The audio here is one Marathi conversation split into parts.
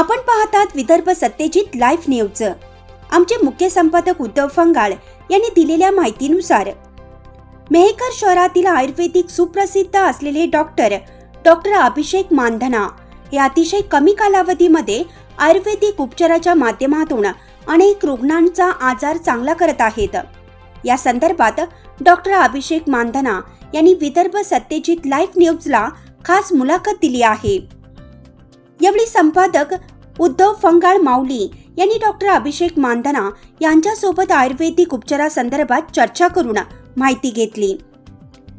आपण पाहतात विदर्भ सत्यजित लाईव्ह न्यूज. आमचे मुख्य संपादक उद्धव फंगाळ यांनी दिलेल्या माहितीनुसार मेहकर शहरातील आयुर्वेदिक सुप्रसिद्ध असलेले डॉक्टर डॉक्टर अभिषेक मानधना हे अतिशय कमी कालावधीमध्ये आयुर्वेदिक उपचाराच्या माध्यमातून अनेक रुग्णांचा आजार चांगला करत आहेत. या संदर्भात डॉक्टर अभिषेक मानधना यांनी विदर्भ सत्यजित लाईव्ह न्यूजला खास मुलाखत दिली आहे. यावेळी संपादक उद्धव फंगाळ माऊली यांनी डॉक्टर अभिषेक मानधना यांच्यासोबत आयुर्वेदिक उपचारासंदर्भात चर्चा करून माहिती घेतली.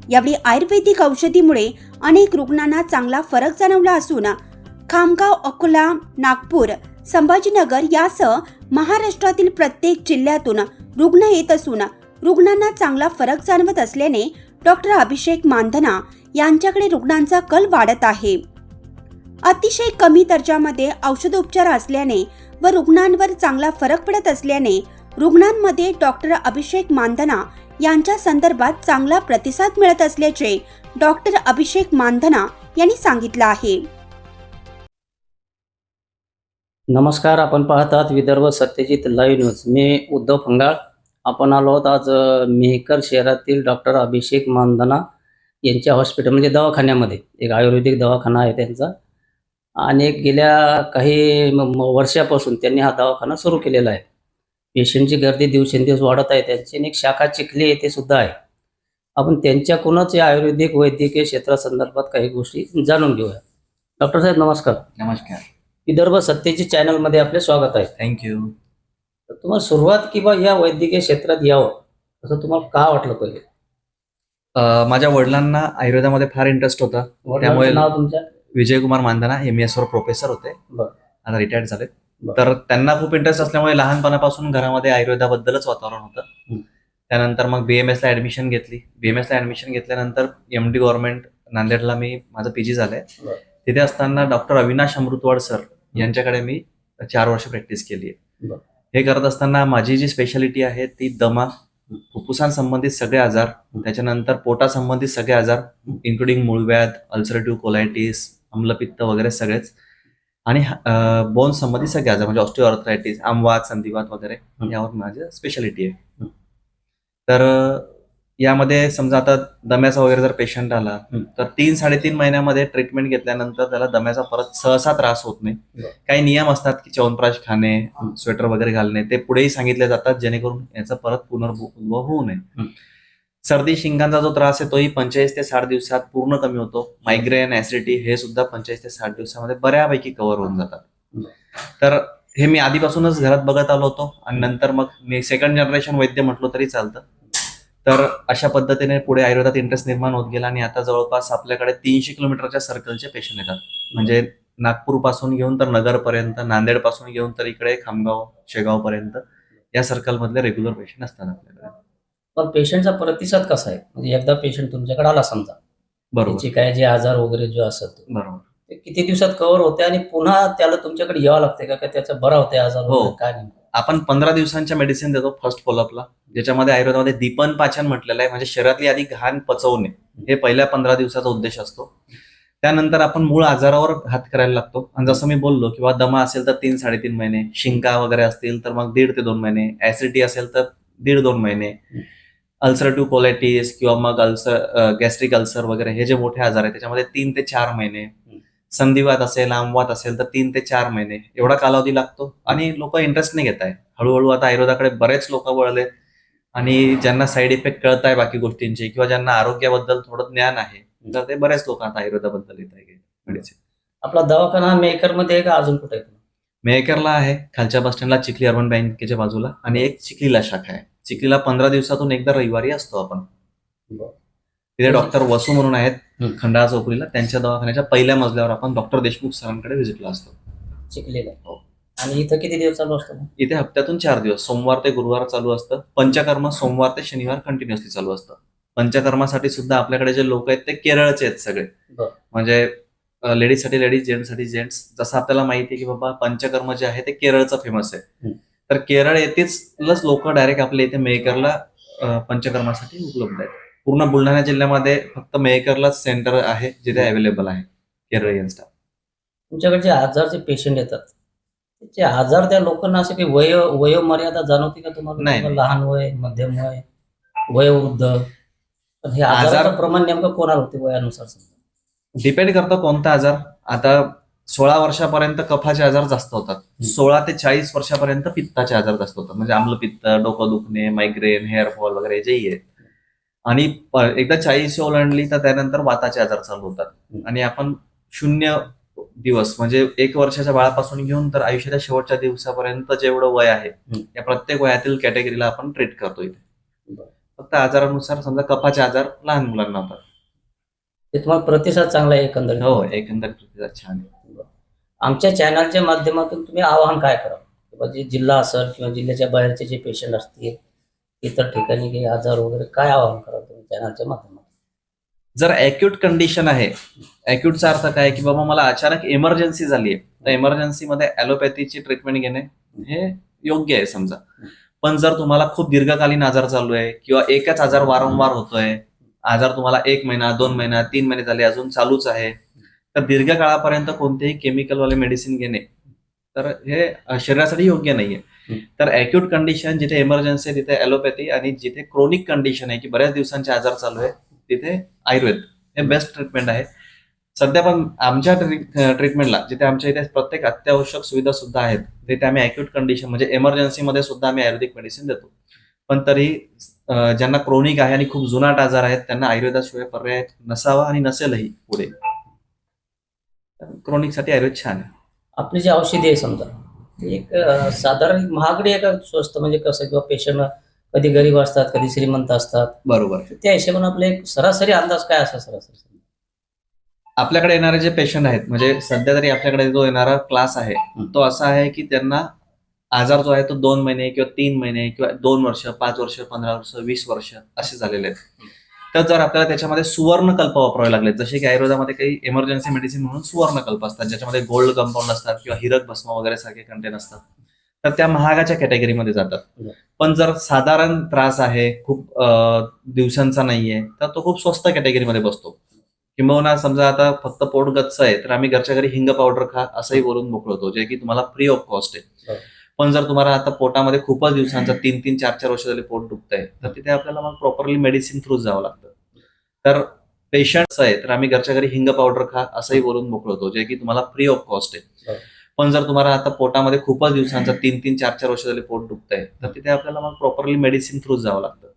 यावेळी आयुर्वेदिक औषधीमुळे अनेक रुग्णांना चांगला फरक जाणवला असून खामगाव अकोला नागपूर संभाजीनगर यासह महाराष्ट्रातील प्रत्येक जिल्ह्यातून रुग्ण येत असून रुग्णांना चांगला फरक जाणवत असल्याने डॉक्टर अभिषेक मानधना यांच्याकडे रुग्णांचा कल वाढत आहे. अतिशय कमी दर्जामध्ये औषधोपचार असल्याने व रुग्णांवर चांगला फरक पडत असल्याने रुग्णांमध्ये डॉक्टर अभिषेक मानधना यांच्या संदर्भात चांगला प्रतिसाद मिळत असल्याचे डॉक्टर अभिषेक मानधना यांनी सांगितलं आहे. नमस्कार आपण पाहत आहात विदर्भ सत्यजित लाईव्ह न्यूज. मी उद्धव फंगाळ. आपण आलो आहोत आज मेहकर शहरातील डॉक्टर अभिषेक मानधना यांच्या हॉस्पिटल म्हणजे दवाखान्यामध्ये. एक आयुर्वेदिक दवाखाना आहे त्यांचा. आणि गेल्या काही वर्षापासून त्यांनी हा दवाखाना सुरू केलेला आहे. पेशंटची गर्दी दिवसेंदिवस वाढत आहे. त्यांची आणि एक शाखा चिखली येथे सुद्धा आहे. आपण त्यांच्याकडूनच या आयुर्वेदिक वैद्यकीय क्षेत्रासंदर्भात काही गोष्टी जाणून घेऊया. डॉक्टर साहेब नमस्कार. नमस्कार. विदर्भ सत्यजित चॅनलमध्ये आपले स्वागत आहे. थँक्यू तर तुम्हाला सुरुवात किंवा या वैद्यकीय क्षेत्रात यावं असं तुम्हाला का वाटलं पहिले? माझ्या वडिलांना आयुर्वेदामध्ये फार इंटरेस्ट होता. त्यामुळे- नाव तुमच्या? विजयकुमार मानधना एम एस वर प्रोफेसर होते. आता रिटायर्ड झाले. तर त्यांना खूप इंटरेस्ट असल्यामुळे लहानपणापासून घरामध्ये आयुर्वेदाबद्दलच वातावरण होतं. त्यानंतर मग बीएमएस ला ऍडमिशन घेतली बीएमएस ला ऍडमिशन घेतल्यानंतर एम डी गव्हर्नमेंट नांदेडला मी माझं पीजी झालंय. तिथे असताना डॉक्टर अविनाश अमृतवाड सर यांच्याकडे मी चार वर्ष प्रॅक्टिस केली आहे. हे करत असताना माझी जी स्पेशालिटी आहे ती दमा फुफ्फुसांसंबंधित सगळे आजार त्याच्यानंतर पोटासंबंधित सगळे आजार इन्क्लुडिंग मूळव्याध अल्सरेटिव्ह कोलायटिस अम्लपित्त वगैरे सगळेच आणि बोन संबंधित सगळे आजार म्हणजे ऑस्टिओआर्थरायटिस आमवात संधिवात वगैरे. यावर माझी स्पेशालिटी आहे. तर यामध्ये समजा आता दम्याचा वगैरे जर पेशंट आला. तर तीन साडेतीन महिन्यामध्ये ट्रीटमेंट घेतल्यानंतर त्याला दम्याचा परत सहसा त्रास होत नाही. काही नियम असतात की च्यवनप्राश खाणे. स्वेटर वगैरे घालणे ते पुढेही सांगितले जातात जेणेकरून याचा परत पुनर्उद्भव होऊ नये. सर्दी शिंगांचा जो त्रास आहे तोही पंचेचाळीस ते साठ दिवसात पूर्ण कमी होतो. मायग्रेन ऍसिडिटी हे सुद्धा पंचेचाळीस ते साठ दिवसामध्ये बऱ्यापैकी कव्हर होऊन जातात. तर हे मी आधीपासूनच घरात बघत आलो होतो आणि नंतर मग मी सेकंड जनरेशन वैद्य म्हटलो तरी चालतं. तर अशा पद्धतीने पुढे आयुर्वेदात इंटरेस्ट निर्माण होत गेला आणि आता जवळपास आपल्याकडे तीनशे किलोमीटरच्या सर्कलचे पेशंट येतात. म्हणजे नागपूरपासून घेऊन तर नगर पर्यंत नांदेडपासून घेऊन तर इकडे खामगाव शेगाव पर्यंत या सर्कल मधले रेग्युलर पेशंट असतात आपल्याकडे. पण पेशंटचा प्रतिसाद कसा आहे? म्हणजे एकदा पेशंट तुमच्याकडे आला समजा बरोबर. त्याचे काय जे आजार वगैरे जो असत बरोबर. ते किती दिवसात कव्हर होते आणि पुन्हा त्याला तुमच्याकडे यावं लागते का? का त्याचा बरा होते आजार हो. वगैरे? काय नाही आपण पंधरा दिवसांच्या मेडिसिन देतो फर्स्ट फॉलोअपला ज्याच्यामध्ये आयुर्वेदामध्ये दीपन पाचन म्हटलेलं आहे. म्हणजे शरीरातली आधी घाण पचवणे हे पहिल्या पंधरा दिवसाचा उद्देश असतो. त्यानंतर आपण मूळ आजारावर हात करायला लागतो. आणि जसं मी बोललो किंवा दमा असेल तर तीन साडेतीन महिने शिंका वगैरे असतील तर मग दीड ते दोन महिने ऍसिडिटी असेल तर दीड दोन महिने. अल्सरेटिव्ह कोलायटिस किंवा मग अल्सर गॅस्ट्रिक अल्सर वगैरे हे जे मोठे आजार आहेत त्याच्यामध्ये तीन ते चार महिने. संधिवात असेल आमवात असेल तर तीन ते चार महिने. एवढा कालावधी लागतो आणि लोक इंटरेस्ट नाही घेत आहे हळूहळू आता आयुर्वेदाकडे बरेच लोक वळले आणि ज्यांना साईड इफेक्ट कळत आहे बाकी गोष्टींचे किंवा ज्यांना आरोग्याबद्दल थोडं ज्ञान आहे तर ते बरेच लोक आता आयुर्वेदाबद्दल येत आहे आपला दवाखाना मेकरमध्ये आहे का अजून कुठे आहे? मेहकरला आहे खालच्या बस स्टँडला चिखली अर्बन बँकेच्या बाजूला आणि एक चिखलीला शाखा आहे. चिखलीला पंधरा दिवसातून एकदा रविवारी असतो आपण. तिथे डॉक्टर वसू म्हणून आहेत. खंडाळा चौकरीला त्यांच्या दवाखान्याच्या पहिल्या मजल्यावर आपण डॉक्टर देशमुख सरांकडे व्हिजिटला असतो चिखलीला हो. आणि इथं किती दिवस चालू असतं? इथे हप्त्यातून चार दिवस सोमवार ते गुरुवार चालू असतं पंचकर्म सोमवार ते शनिवार कंटिन्युअसली चालू असतं पंचकर्मासाठी सुद्धा आपल्याकडे जे लोक आहेत ते केरळचे आहेत सगळे. म्हणजे लेडीजसाठी लेडीज जेंट्ससाठी जेंट्स जसं आपल्याला माहिती आहे की बाबा पंचकर्म जे आहे ते केरळचं फेमस आहे. तर केरळ येथेच लोक डायरेक्ट आपल्या इथे मेहकरला पंचकर्मासाठी उपलब्ध आहेत. पूर्ण बुलढाणा जिल्ह्यामध्ये फक्त मेहकरलाच सेंटर आहे जिथे अवेलेबल आहे केरळियन स्टाफ तुमच्याकडे जे आजारचे पेशंट येतात त्याचे आजार त्या लोकांना असे काही वय वयोमर्यादा जाणवते का तुम्हाला? नाही, लहान वय मध्यम वय वयोवृद्ध? हे आजार- प्रमाण नेमकं कोणाला होते वयानुसार डिपेंड करतो कोणता आजार. आता सोळा वर्षापर्यंत कफाचे आजार जास्त होतात. सोळा ते चाळीस वर्षापर्यंत पित्ताचे आजार जास्त होतात. म्हणजे आम्लपित्त डोकं दुखणे मायग्रेन हेअर फॉल वगैरे जेही आहेत. आणि एकदा चाळीस ओलांडली तर त्यानंतर वाताचे आजार चालू होतात. आणि आपण शून्य दिवस म्हणजे एक वर्षाच्या बाळापासून घेऊन तर आयुष्याच्या शेवटच्या दिवसापर्यंत जेवढं वय आहे. या प्रत्येक वयातील कॅटेगरीला आपण ट्रीट करतो इथे. फक्त आजारानुसार समजा कफाचे आजार लहान मुलांना होतात. ते तुम्हाला प्रतिसाद चांगला आहे एकंदरीत. हो एकंदर प्रतिसाद छान आहे. आमच्या चॅनलच्या माध्यमातून तुम्ही आवाहन काय करा किंवा जे जिल्हा असेल किंवा जिल्ह्याच्या बाहेरचे जे पेशंट असतील इतर ठिकाणी काही आजार वगैरे काय आवाहन करा तुम्ही चॅनलच्या माध्यमातून? जर अॅक्यूट कंडिशन आहे अॅक्यूटचा अर्थ काय? की बाबा मला अचानक इमर्जन्सी झाली आहे तर इमर्जन्सीमध्ये ॲलोपॅथीची ट्रीटमेंट घेणे हे योग्य आहे समजा. पण जर तुम्हाला खूप दीर्घकालीन आजार चालू आहे किंवा एकच आजार वारंवार होतोय आजार तुम्हाला एक महिना दोन महिना तीन महिने झाले अजून चालूच आहे तर दीर्घकाळापर्यंत कोणतेही केमिकलवाले मेडिसिन घेणे तर हे शरीरासाठी योग्य नाहीये. तर अॅक्यूट कंडिशन जिथे इमर्जन्सी आहे तिथे ॲलोपॅथी आणि जिथे क्रोनिक कंडिशन आहे की बऱ्याच दिवसांचे आजार चालू आहे तिथे आयुर्वेद हे बेस्ट ट्रीटमेंट आहे. सध्या पण आमच्या ट्रीटमेंटला जिथे आमच्या इथे प्रत्येक अत्यावश्यक सुविधा सुद्धा आहेत तिथे आम्ही अॅक्यूट कंडिशन म्हणजे इमर्जन्सीमध्ये सुद्धा आम्ही आयुर्वेदिक मेडिसिन देतो. पण तरी ज्यांना क्रोनिक आहे आणि खूप जुनाट आजार आहेत त्यांना आयुर्वेदाशिवाय पर्याय नसावा आणि नसेलही पुढे. क्रोनिकसाठी आयुर्वेद छान आहे. आपली जी औषधी आहे समजा ती एक अं, साधारण महागडी आहे का स्वस्त? म्हणजे कसं किंवा पेशंट कधी गरीब असतात कधी श्रीमंत असतात? बरोबर. त्या हिशोबाने आपला एक सरासरी अंदाज काय असा सरासरी? आपल्याकडे येणारे जे पेशंट आहेत म्हणजे सध्या तरी आपल्याकडे जो येणारा क्लास आहे तो असा आहे की त्यांना आजार जो आहे तो दोन महिने किंवा तीन महिने किंवा दोन वर्ष पाच वर्ष पंधरा वर्ष वीस वर्ष असे झालेले आहेत. तर जर आपल्याला त्याच्यामध्ये सुवर्णकल्प वापरावे लागले जसे की आयुर्वेदामध्ये काही इमर्जन्सी मेडिसिन म्हणून सुवर्णकल्प असतात ज्याच्यामध्ये गोल्ड कंपाऊंड असतात किंवा हिरक भस्म वगैरे सारखे कंटेन असतात तर त्या महागाच्या कॅटेगरीमध्ये जातात. पण जर साधारण त्रास आहे खूप दिवसांचा नाहीये तर तो खूप स्वस्त कॅटेगरीमध्ये बसतो किंबहुना समजा आता फक्त पोट गच्च आहे तर आम्ही घरच्या घरी हिंग पावडर खा असंही बोलून मोकळवतो जे की तुम्हाला फ्री ऑफ कॉस्ट आहे. पण जर तुम्हाला आता पोटामध्ये खूपच दिवसांचा तीन तीन चार चार वर्ष झाले पोट दुखतंय तर तिथे आपल्याला मग प्रॉपरली मेडिसिन थ्रू जावं लागतं. तर पेशंट्स आहे तर आम्ही घरच्या घरी हिंग पावडर खा असंही बोलून मोकळवतो जे की तुम्हाला फ्री ऑफ कॉस्ट आहे. पण जर तुम्हाला आता पोटामध्ये खूपच दिवसांचा तीन तीन चार चार वर्ष झाले पोट दुखतंय तर तिथे आपल्याला मग प्रॉपरली मेडिसिन थ्रू जावं लागतं.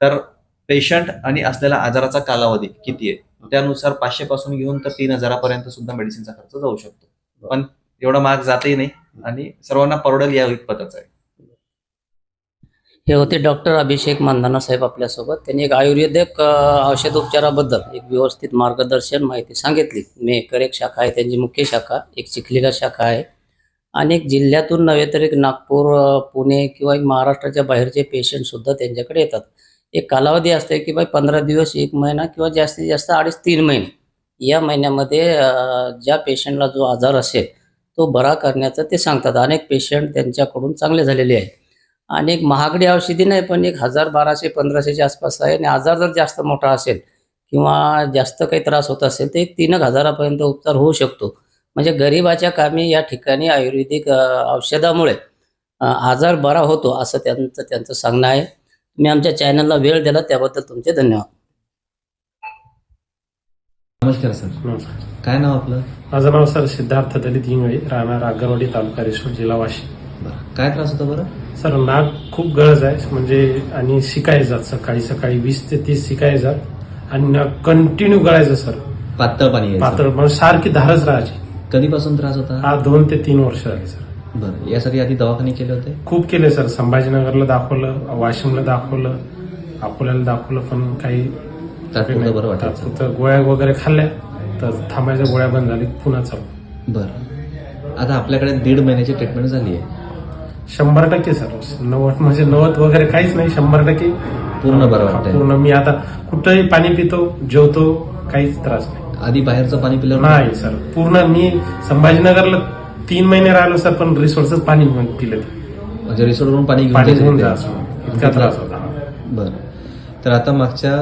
तर पेशंट आणि असलेला आजाराचा कालावधी किती आहे? त्यानुसार पाचशे पासून घेऊन तर तीन हजारापर्यंत सुद्धा मेडिसिनचा खर्च जाऊ शकतो. पण एवढा महाग जातही नाही. आणि सर्वांना परवडेल या पदाचं. आहे हे होते डॉक्टर अभिषेक मानधना साहेब आपल्यासोबत. त्यांनी एक आयुर्वेदिक औषध उपचाराबद्दल एक व्यवस्थित मार्गदर्शन माहिती सांगितली. मेकर एक शाखा आहे त्यांची मुख्य शाखा एक चिखलीला शाखा आहे. आणि एक जिल्ह्यातून नव्हे तर एक नागपूर पुणे किंवा एक महाराष्ट्राच्या बाहेरचे पेशंट सुद्धा त्यांच्याकडे येतात. एक कालावधी असते की बाई पंधरा दिवस एक महिना किंवा जास्तीत जास्त अडीच तीन महिने. या महिन्यामध्ये ज्या पेशंटला जो आजार असेल तो बरा करण्याचं ते सांगतात. अनेक पेशंट त्यांच्याकडून चांगले झालेले आहेत. आणि एक महागडी औषधी नाही पण एक हजार बाराशे पंधराशेच्या आसपास आहे. आणि आजार जर जास्त मोठा असेल किंवा जास्त काही त्रास होत असेल तर एक तीन एक हजारापर्यंत उपचार होऊ शकतो. म्हणजे गरिबाच्या कामी या ठिकाणी आयुर्वेदिक औषधामुळे आजार बरा होतो असं त्यांचं त्यांचं सांगणं आहे. तुम्ही आमच्या चॅनलला वेळ दिला त्याबद्दल तुमचे धन्यवाद. नमस्कार सर. नमस्कार. काय नाव आपलं? माझं नाव सर सिद्धार्थ दलित इंगळे राहणार आगरवाडी तालुका रिसोड जिल्हा वाशिम. काय त्रास होता बरं? सर नाक खूप गरज आहे म्हणजे आणि शिकाय जात सकाळी सकाळी वीस ते तीस शिकाय जात आणि कंटिन्यू गळायचं सर. पातळ पाणी पातळ म्हणजे सारखी धारच राहायची. कधीपासून त्रास होता? हा दोन ते तीन वर्ष झाली सर. बरं. यासाठी आधी दवाखाने केले होते? खूप केले सर. संभाजीनगरला दाखवलं वाशिमला दाखवलं अकोल्याला दाखवलं पण काही तात्पुरतं बरं वाटायचं? तात्पुरतं गोळ्या वगैरे खाल्ल्या तर थांबायच्या गोळ्या बंद झाली पुन्हा चालू. बरं. आता आपल्याकडे दीड महिन्याची ट्रीटमेंट झाली आहे. शंभर टक्के सर नव्वद म्हणजे नव्वद वगैरे काहीच नाही शंभर टक्के. पूर्ण बरं वाटतंय. पूर्ण मी आता कुठंही पाणी पितो जेवतो काहीच त्रास नाही. आधी बाहेरचं पाणी पिलं नाही सर पूर्ण मी संभाजीनगरला तीन महिने राहिलो सर पण रिसोर्सच पाणी पिलं म्हणजे रिसोर्टवरून पाणी घेऊन पाणी जायचं घेऊन तिथे. जा इतका त्रास होता. बरं. तर आता मागच्या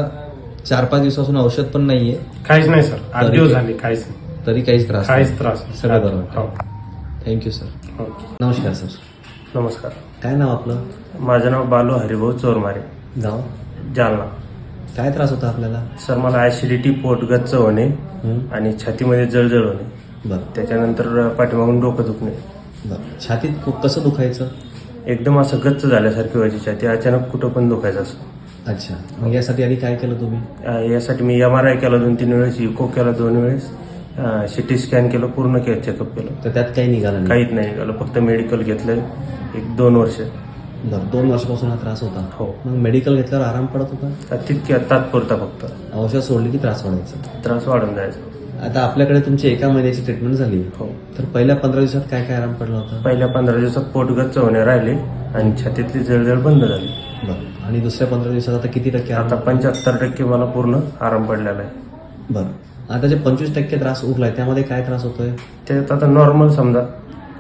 चार पाच दिवसापासून औषध पण नाहीये. काहीच नाही सर. आठ दिवस झाले काहीच नाही. तरी काहीच त्रास काहीच त्रास नाही. सगळं बरं वाटतं. हो थँक्यू सर नमस्कार सर नमस्कार. काय नाव आपलं? माझं नाव बालू हरिभाऊ चोरमारे. गाव? जालना. काय त्रास होता आपल्याला? सर मला ऍसिडिटी पोट गच्च होणे हं? आणि छातीमध्ये जळजळ होणे. बरं. त्याच्यानंतर पाठीमागून डोकं दुखणे. बरं. छातीत खूप कसं दुखायचं? एकदम असं गच्च झाल्यासारखी व्हायची छाती. अचानक कुठं पण दुखायचं असं. अच्छा. मग यासाठी आधी काय केलं तुम्ही? अं, यासाठी मी एम आर आय केला दोन तीन वेळेस इको केला दोन वेळेस सिटी स्कॅन केलं पूर्ण के चेकअप केलं. तर त्यात काही निघालं नाही? काहीच नाही निघालं फक्त मेडिकल घेतलं एक दोन वर्ष. बरं दोन वर्षापासून हा त्रास होता. हो. मग मेडिकल घेतल्यावर आराम पडत होता? तितक्या तात्पुरता फक्त. औषध सोडली की त्रास वाढायचा? त्रास वाढून जायचा. आता आपल्याकडे तुमची एका महिन्याची ट्रीटमेंट झाली. हो. तर पहिल्या पंधरा दिवसात काय काय आराम पडला होता? पहिल्या पंधरा दिवसात पोट गच्च होणे राहिले आणि छातीतली जळजळ बंद झाली. बरं. आणि दुसऱ्या पंधरा दिवसात आता किती टक्के आता पंच्याहत्तर टक्के मला पूर्ण आराम पडलेला आहे. बरं. आता जे पंचवीस टक्के त्रास उरलाय त्यामध्ये काय त्रास होतोय? त्याच्यात आता नॉर्मल समजा.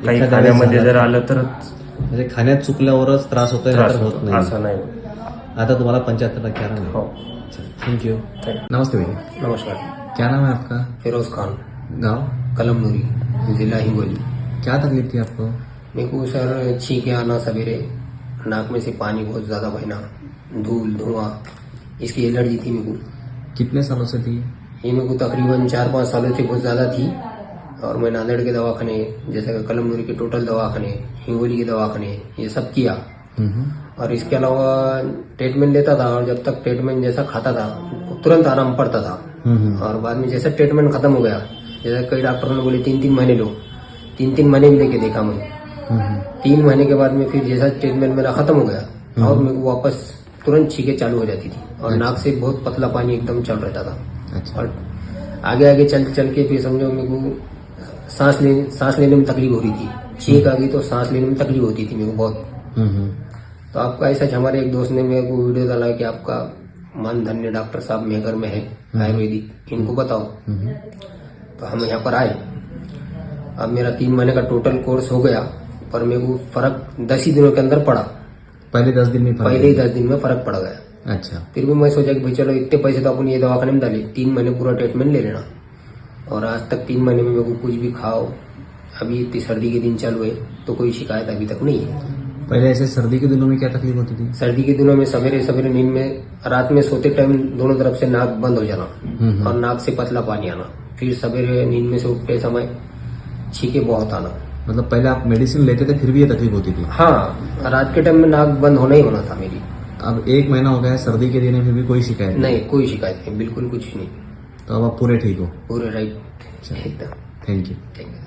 काही खाण्यामध्ये जर तर- आलं तरच म्हणजे खाण्यात चुकल्यावरच त्रास होतोय होत नाही. असं नाही. आता तुम्हाला पंच्याहत्तर टक्के आराम हो. थैंक यू Thank नमस्ते भैया नमस्कार. क्या नाम है आपका? फिरोज खान. गांव? कलमनुरी जिला हिंगोली. क्या तकलीफ थी आपको? मेरे को सर छींके आना सवेरे नाक में से पानी बहुत ज़्यादा बहना धूल धुआँ इसकी एलर्जी थी मेरे को। कितने सालों से थी? ये मेरे को तकरीबन चार पाँच सालों से बहुत ज़्यादा थी। और मैं नांदेड़ के दवाखाने जैसे कि कलमनुरी के टोटल दवाखाने हिंगोली के दवाखाने ये सब किया। और इसके अलावा ट्रीटमेंट लेता था और जब तक ट्रीटमेंट जैसा खाता था तुरंत आराम पड़ता था। और बाद में जैसा ट्रीटमेंट खत्म हो गया जैसे कई डॉक्टरों ने बोले तीन तीन महीने लो। तीन तीन महीने लेके देखा मैं तीन महीने के बाद में फिर जैसा ट्रीटमेंट मेरा खत्म हो गया और मेरे को वापस तुरंत छीके चालू हो जाती थी और नाक से बहुत पतला पानी एकदम चल रहता था। अच्छा। और आगे आगे चल चल के फिर समझो मेरे को सांस लेने सांस लेने में तकलीफ़ हो रही थी। छींक आ गई तो सांस लेने में तकलीफ़ होती थी मेरे को बहुत। हम्म, तो आपका ऐसा हमारे एक दोस्त ने मेरे को वीडियो डाला कि आपका मान धन्य डॉक्टर साहब मेघर में है आयुर्वेदिक इनको बताओ। हम्म, तो हम यहाँ पर आए। अब मेरा तीन महीने का टोटल कोर्स हो गया। पर मेरे को फ़र्क दस ही दिनों के अंदर पड़ा। पहले दस दिन में पहले ही दस दिन में फ़र्क पड़ गया। अच्छा। फिर भी मैं सोचा कि भाई चलो इतने पैसे तो अपन ये दवाखाने में डाले तीन महीने पूरा ट्रीटमेंट ले लेना। और आज तक तीन महीने में मेरे को कुछ भी खाओ अभी इतनी सर्दी के दिन चालू है तो कोई शिकायत अभी तक नहीं है। पहले ऐसे सर्दी के दिनों में क्या तकलीफ़ होती थी? सर्दी के दिनों में सवेरे सवेरे नींद में रात में सोते टाइम दोनों तरफ़ से नाक बंद हो जाना हम्म, और नाक से पतला पानी आना। फिर सवेरे नींद में से उठते समय छीके बहुत आना। मतलब पहले आप मेडिसिन लेते थे फिर भी ये तकलीफ़ होती थी। हाँ रात के टाइम में नाक बंद होना ही होना था मेरी। अब एक महीना हो गया है सर्दी के दिन फिर भी कोई शिकायत नहीं। कोई शिकायत नहीं बिल्कुल कुछ नहीं। तो अब आप पूरे ठीक हो? पूरे राइट एकदम। Thank you thank you